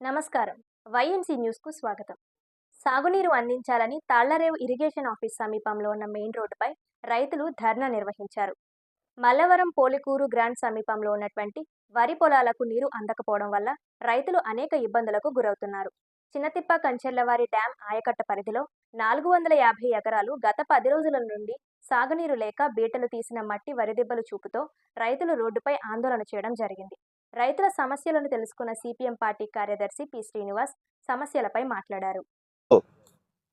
నమస్కారం. వైఎన్సీ న్యూస్కు స్వాగతం. సాగునీరు అందించాలని తాళ్ళరేవు ఇరిగేషన్ ఆఫీస్ సమీపంలో ఉన్న మెయిన్ రోడ్డుపై రైతులు ధర్నా నిర్వహించారు. మల్లవరం పోలికూరు గ్రాండ్ సమీపంలో ఉన్నటువంటి వరి పొలాలకు నీరు అందకపోవడం వల్ల రైతులు అనేక ఇబ్బందులకు గురవుతున్నారు. చిన్నతిప్ప కంచెర్లవారి డ్యాం ఆయకట్ట పరిధిలో నాలుగు వందల యాభై ఎకరాలు గత పది రోజుల నుండి సాగునీరు లేక బీటలు తీసిన మట్టి వరిదెబ్బలు చూపుతో రైతులు రోడ్డుపై ఆందోళన చేయడం జరిగింది. రైతుల సమస్యలను తెలుసుకున్న సిపిఎం పార్టీ కార్యదర్శి పి. శ్రీనివాస్ సమస్యలపై మాట్లాడారు.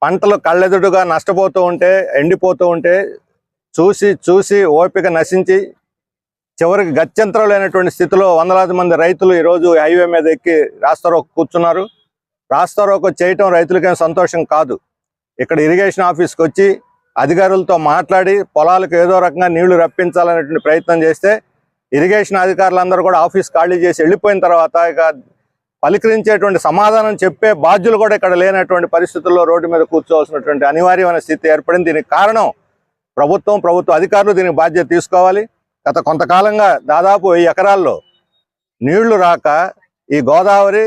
పంటలు కళ్ళెదుడుగా నష్టపోతూ ఉంటే ఎండిపోతూ ఉంటే చూసి చూసి ఓపిక నశించి చివరికి గత్యంతరం లేనటువంటి స్థితిలో వందలాది మంది రైతులు ఈరోజు హైవే మీద ఎక్కి రాస్తారోకు కూర్చున్నారు. రాస్తారోకు చేయటం రైతులకేం సంతోషం కాదు. ఇక్కడ ఇరిగేషన్ ఆఫీస్కి వచ్చి అధికారులతో మాట్లాడి పొలాలకు ఏదో రకంగా నీళ్ళు రప్పించాలనేటువంటి ప్రయత్నం చేస్తే ఇరిగేషన్ అధికారులందరూ కూడా ఆఫీస్ ఖాళీ చేసి వెళ్ళిపోయిన తర్వాత ఇక పలికరించేటువంటి సమాధానం చెప్పే బాధ్యులు కూడా ఇక్కడ లేనటువంటి పరిస్థితుల్లో రోడ్డు మీద కూర్చోవలసినటువంటి అనివార్యమైన స్థితి ఏర్పడింది. దీనికి కారణం ప్రభుత్వం ప్రభుత్వ అధికారులు దీనికి బాధ్యత తీసుకోవాలి. గత కొంతకాలంగా దాదాపు వెయ్యి ఎకరాల్లో నీళ్ళు రాక ఈ గోదావరి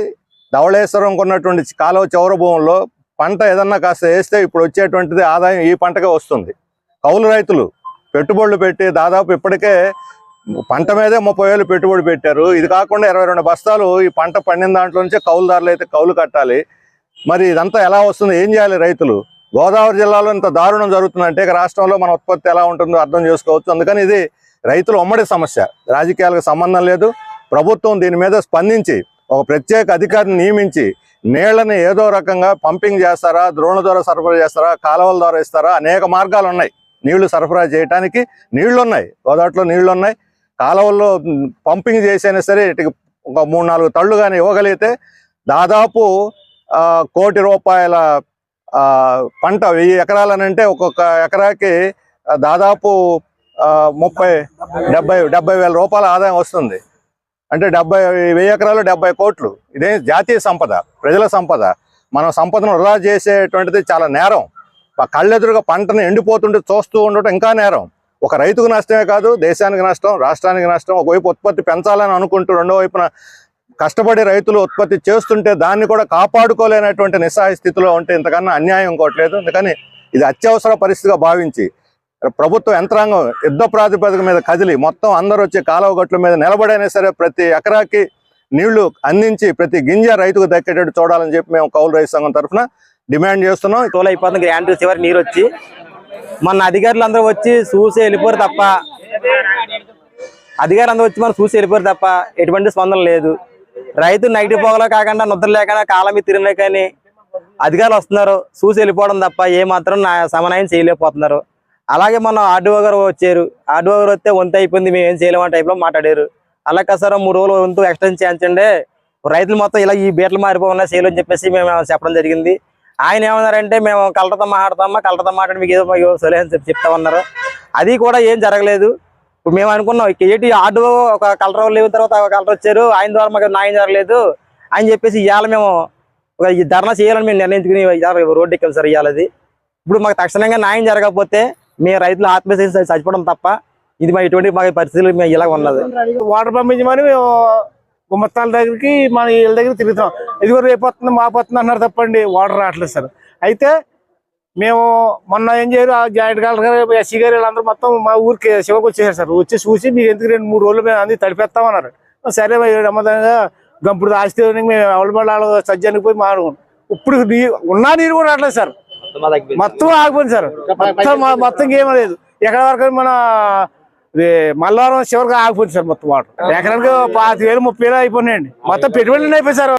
ధవళేశ్వరం ఉన్నటువంటి కాలువ చౌర భూముల్లో పంట ఏదన్నా కాస్త వేస్తే ఇప్పుడు వచ్చేటువంటిది ఆదాయం ఈ పంటకే వస్తుంది. కౌలు రైతులు పెట్టుబడులు పెట్టి దాదాపు ఇప్పటికే పంట మీదే ముప్పై వేలు పెట్టుబడి పెట్టారు. ఇది కాకుండా ఇరవై రెండు బస్తాలు ఈ పంట పండిన దాంట్లో నుంచే కౌలుదారులు అయితే కౌలు కట్టాలి. మరి ఇదంతా ఎలా వస్తుంది? ఏం చేయాలి రైతులు? గోదావరి జిల్లాలో ఇంత దారుణం జరుగుతుందంటే ఇక రాష్ట్రంలో మన ఉత్పత్తి ఎలా ఉంటుందో అర్థం చేసుకోవచ్చు. అందుకని ఇది రైతుల ఉమ్మడి సమస్య. రాజకీయాలకు సంబంధం లేదు. ప్రభుత్వం దీని మీద స్పందించి ఒక ప్రత్యేక అధికారిని నియమించి నీళ్ళని ఏదో రకంగా పంపింగ్ చేస్తారా ద్రోణ ద్వారా సరఫరా చేస్తారా కాలువల ద్వారా ఇస్తారా అనేక మార్గాలు ఉన్నాయి. నీళ్ళు సరఫరా చేయడానికి నీళ్ళు ఉన్నాయి గోదావరిలో నీళ్ళు ఉన్నాయి కాలువల్లో పంపింగ్ చేసైనా సరే ఇటుకి ఒక మూడు నాలుగు తళ్ళు కానీ ఇవ్వగలిగితే దాదాపు ఆ, కోటి రూపాయల ఆ, పంట వెయ్యి ఎకరాలనంటే ఒక్కొక్క ఎకరాకి దాదాపు ముప్పై డెబ్బై డెబ్బై వేల రూపాయల ఆదాయం వస్తుంది. అంటే డెబ్బై వెయ్యి ఎకరాలు డెబ్బై కోట్లు. ఇదే జాతీయ సంపద ప్రజల సంపద. మనం సంపదను వృధా చేసేటువంటిది చాలా నేరం. కళ్ళెదురుగా పంటను ఎండిపోతుంటే చూస్తూ ఉండటం ఇంకా నేరం. ఒక రైతుకు నష్టమే కాదు దేశానికి నష్టం రాష్ట్రానికి నష్టం ఒకవైపు ఉత్పత్తి పెంచాలని అనుకుంటూ రెండో వైపున కష్టపడి రైతులు ఉత్పత్తి చేస్తుంటే దాన్ని కూడా కాపాడుకోలేనటువంటి నిస్సహాయ స్థితిలో ఉంటే ఇంతకన్నా అన్యాయం ఇంకోట్లేదు అందుకని ఇది అత్యవసర పరిస్థితిగా భావించి ప్రభుత్వ యంత్రాంగం యుద్ధ ప్రాతిపదిక మీద కదిలి మొత్తం అందరూ వచ్చి కాలువగట్ల మీద నిలబడైనా సరే ప్రతి ఎకరాకి నీళ్ళు అందించి ప్రతి గింజ రైతుకు దక్కేటట్టు చూడాలని చెప్పి మేము కౌలు రైతు సంఘం తరఫున డిమాండ్ చేస్తున్నాం. తోలు అయిపోతుంది గ్రాండ్ చివరి నీరు వచ్చి మన అధికారులు అందరూ వచ్చి చూసి వెళ్ళిపోరు తప్ప. అధికారులు అందరూ వచ్చి మనం చూసి వెళ్ళిపోరు తప్ప. ఎటువంటి స్పందన లేదు. రైతు నైట్ పోగలో కాకుండా నిద్ర లేకుండా కాలం మీద తిరిగినా కానీ అధికారులు వస్తున్నారు. చూసి వెళ్ళిపోవడం తప్ప ఏ మాత్రం నా సమన్వయం చేయలేకపోతున్నారు. అలాగే మన ఆర్డీఓ గారు వచ్చారు. ఆర్డీఓ గారు వస్తే వంత అయిపోయింది. మేము ఏం చేయలేము అనే టైప్లో మాట్లాడారు. అలా కాదు సార్ మూడు రోజులు వంతు ఎక్స్టెండ్ చేయించండి. రైతులు మొత్తం ఇలా ఈ బీటలు మారిపోవాలని చేయలేని చెప్పేసి మేము చెప్పడం జరిగింది. ఆయన ఏమన్నారంటే మేము కలర్తో మాట్లాడతామా? కలర్తో మాట్లాడి మీకు ఏదో మాకు అని చెప్పి చెప్తామన్నారు అది కూడా ఏం జరగలేదు. ఇప్పుడు మేము అనుకున్నాం ఏంటి ఆర్డర్ ఒక కలర్ వాళ్ళు లేని తర్వాత ఒక కలర్ వచ్చారు ఆయన ద్వారా మాకు న్యాయం జరగలేదు అని చెప్పేసి ఇవాళ మేము ఒక ఈ ధర్నా చేయాలని మేము నిర్ణయించుకుని రోడ్డు ఎక్కాం సార్ ఇవాళ ఇప్పుడు మాకు తక్షణంగా న్యాయం జరగకపోతే మేము రైతులు ఆత్మహత్య చచ్చిపోవడం తప్ప ఇది మా ఇటువంటి మా పరిస్థితులు మేము ఇలా ఉన్నది. వాటర్ పంపించమని మేము గుమ్మత్తాల దగ్గరికి మన ఇళ్ళ దగ్గర తిరుగుతాం. ఇదిగో రేపు వస్తుంది మాపు వస్తుంది అన్నారు తప్పండి. వాటర్ రావట్లేదు సార్. అయితే మేము మొన్న ఏం చేయరు ఆ జాయింట్ కలెక్టర్ గారు ఎస్సీ గారు వీళ్ళందరూ మొత్తం మా ఊరికి శివకు వచ్చేసారు సార్. వచ్చి చూసి మీకు ఎందుకు రెండు మూడు రోజులు మేము అంది తడిపేస్తామన్నారు సరే అమ్మదంగా గంపుడు ఆస్తి మేము అవలబడాలు సజ్జానికి పోయి మాడుకున్నాం ఇప్పుడు ఉన్నా నీరు కూడా రావట్లేదు సార్. మొత్తం ఆగిపోయింది సార్. మొత్తం మొత్తం ఏమీ లేదు. ఎక్కడ వరకు మన ఇది మల్లవరం చివరికి ఆగిపోయింది సార్ మొత్తం వాటర్. ఎకరానికి పాతి వేలు ముప్పై వేలు అయిపోయినాయండి. మొత్తం పెట్టుబడులు అయిపోయి సార్.